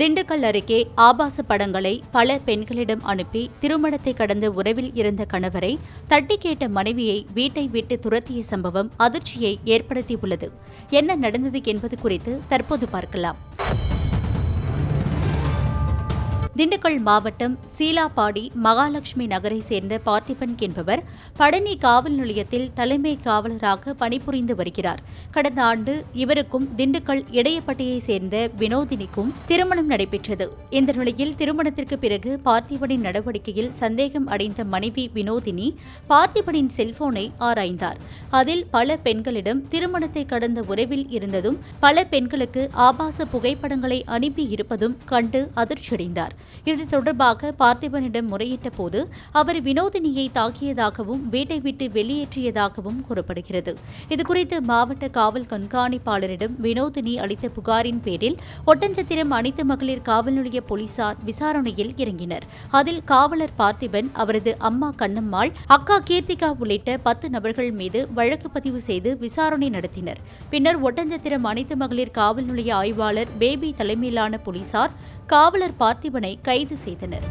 திண்டுக்கல் அருகே ஆபாச படங்களை பல பெண்களிடம் அனுப்பி திருமணத்தை கடந்த உறவில் இருந்த கணவரை தட்டி கேட்ட மனைவியை வீட்டை விட்டு துரத்திய சம்பவம் அதிர்ச்சியை ஏற்படுத்தியுள்ளது. என்ன நடந்தது என்பது குறித்து தற்போது பார்க்கலாம். திண்டுக்கல் மாவட்டம் சீலாப்பாடி மகாலட்சுமி நகரை சேர்ந்த பார்த்திபன் என்பவர் பழனி காவல் நிலையத்தில் தலைமை காவலராக பணிபுரிந்து வருகிறார். கடந்த ஆண்டு இவருக்கும் திண்டுக்கல் இடையப்பட்டியை சேர்ந்த வினோதினிக்கும் திருமணம் நடைபெற்றது. இந்த நிலையில் திருமணத்திற்கு பிறகு பார்த்திபனின் நடவடிக்கையில் சந்தேகம் அடைந்த மனைவி வினோதினி பார்த்திபனின் செல்போனை ஆராய்ந்தார். அதில் பல பெண்களிடம் திருமணத்தை கடந்த உறவில் இருந்ததும் பல பெண்களுக்கு ஆபாச புகைப்படங்களை அனுப்பி இருப்பதும் கண்டு அதிர்ச்சியடைந்தார். இது தொடர்பாக பார்த்திபனிடம் முறையிட்ட போது அவர் வினோதினியை தாக்கியதாகவும் வீட்டை விட்டு வெளியேற்றியதாகவும் கூறப்படுகிறது. இதுகுறித்து மாவட்ட காவல் கண்காணிப்பாளரிடம் வினோதினி அளித்த புகாரின் பேரில் ஒட்டஞ்சத்திரம் அனைத்து மகளிர் காவல் நிலைய போலீசார் விசாரணையில் இறங்கினர். அதில் காவலர் பார்த்திபன் அவரது அம்மா கண்ணம்மாள் அக்கா கீர்த்திகா உள்ளிட்ட பத்து நபர்கள் மீது வழக்கு பதிவு செய்து விசாரணை நடத்தினர். பின்னர் ஒட்டஞ்சத்திரம் அனைத்து மகளிர் காவல் நிலைய ஆய்வாளர் பேபி தலைமையிலான போலீசார் காவலர் பார்த்திபனை கைது செய்தனர்.